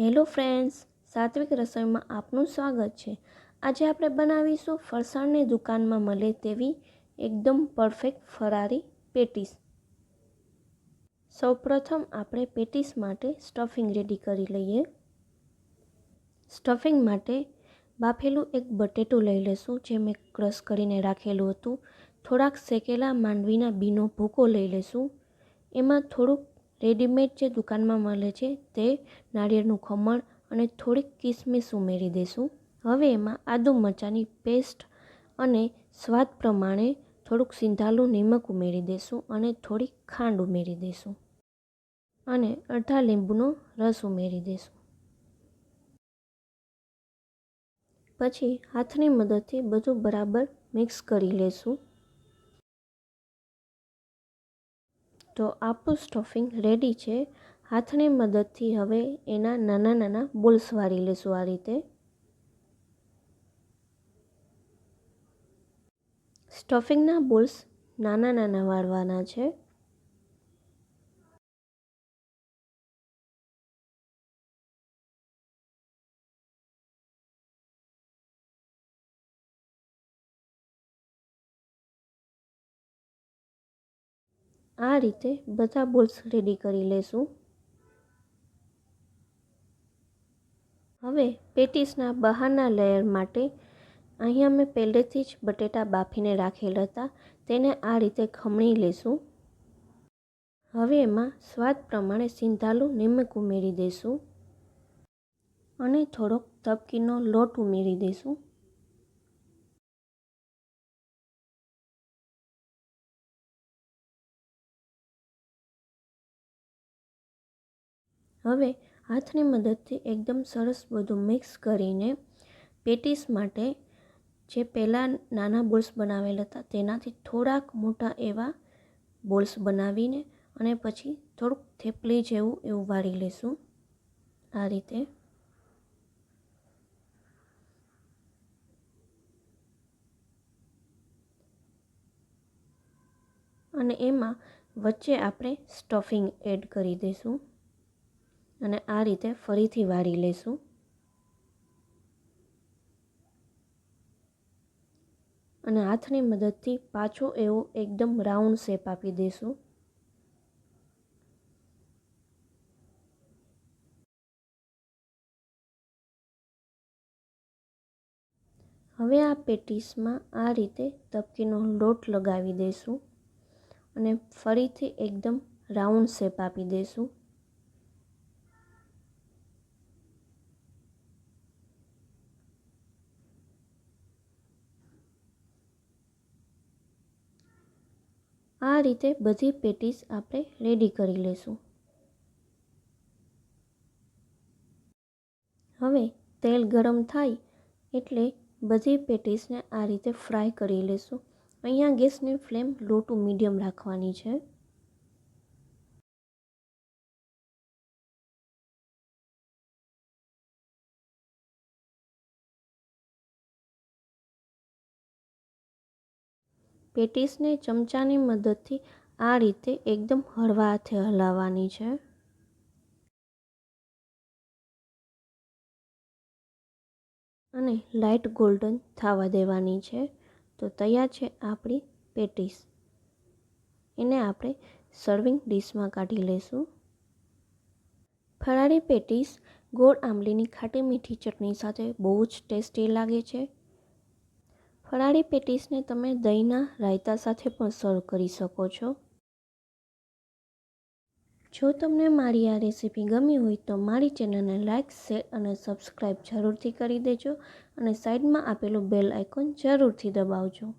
Hello friends, સાત્વિક રસોઈમાં આપનું સ્વાગત છે. આજે આપણે બનાવીશું ફરસાણની દુકાનમાં મળે તેવી એકદમ પરફેક્ટ ફરારી પેટીસ. સૌપ્રથમ આપણે પેટીસ માટે સ્ટફિંગ રેડી કરી લઈએ. સ્ટફિંગ માટે બાફેલું એક બટેટું લઈ લેશું, જે મેં ક્રશ કરીને રાખેલું હતું. થોડાક શેકેલા માંડવીના બીનો ભૂકો લઈ લેશું. એમાં થોડુંક રેડીમેડ જે દુકાનમાં મળે છે તે નાળિયેરનું ખમણ અને થોડીક કિસમિસ ઉમેરી દઈશું હવે એમાં આદુ મરચાંની પેસ્ટ અને સ્વાદ પ્રમાણે થોડુંક સિંધાલું નિમક ઉમેરી દઈશું અને થોડીક ખાંડ ઉમેરી દઈશું અને અડધા લીંબુનો રસ ઉમેરી દઈશું પછી હાથની મદદથી બધું બરાબર મિક્સ કરી લેશું. તો આપણું સ્ટફિંગ રેડી છે. હાથની મદદથી હવે એના નાના નાના બોલ્સ વાળી લેશું આ રીતે. સ્ટફિંગના બોલ્સ નાના નાના વાળવાના છે. આ રીતે બધા બોલ્સ રેડી કરી લેશું. હવે પેટીસના બહારના લેયર માટે અહીંયા મેં પહેલેથી જ બટેટા બાફીને રાખેલા હતા, તેને આ રીતે ખમણી લેશું. હવે એમાં સ્વાદ પ્રમાણે સિંધાલું નિમક ઉમેરી દઈશું અને થોડોક તપકીનો લોટ ઉમેરી દઈશું હવે હાથની મદદથી એકદમ સરસ બધું મિક્સ કરીને પેટીસ માટે જે પહેલાં નાના બોલ્સ બનાવેલા હતા, તેનાથી થોડાક મોટા એવા બોલ્સ બનાવીને અને પછી થોડુંક થેપલી જેવું એવું વાળી લેશું. આ રીતે. અને એમાં વચ્ચે આપણે સ્ટફિંગ એડ કરી દઈશું. અને આ રીતે ફરીથી વાળી લેશું. અને હાથની મદદથી પાછો એવો એકદમ રાઉન્ડ શેપ આપી દઈશું હવે આ પેટીસમાં આ રીતે તપકીનો લોટ લગાવી દઈશું અને ફરીથી એકદમ રાઉન્ડ શેપ આપી દઈશું આ રીતે બધી પેટીસ આપણે રેડી કરી લેશું. હવે તેલ ગરમ થાય એટલે બધી પેટીસને આ રીતે ફ્રાય કરી લેશું. અહીંયા ગેસની ફ્લેમ લો ટુ મીડિયમ રાખવાની છે. પેટીસને ચમચાની મદદથી આ રીતે એકદમ હળવા હાથે હલાવવાની છે. અને લાઇટ ગોલ્ડન થવા દેવાની છે. તો તૈયાર છે આપણી પેટીસ. એને આપણે સર્વિંગ ડીશમાં કાઢી લઈશું ફરાળી પેટીસ ગોળ આંબલીની ખાટી મીઠી ચટણી સાથે બહુ જ ટેસ્ટી લાગે છે. ફરાળી પેટીસને તમે દહીંના રાયતા સાથે પણ સર્વ કરી શકો છો. જો તમને મારી આ રેસીપી ગમી હોય તો મારી ચેનલને લાઇક શેર અને સબસ્ક્રાઈબ જરૂરથી કરી દેજો અને સાઈડમાં આપેલું બેલ આઇકોન જરૂરથી દબાવજો.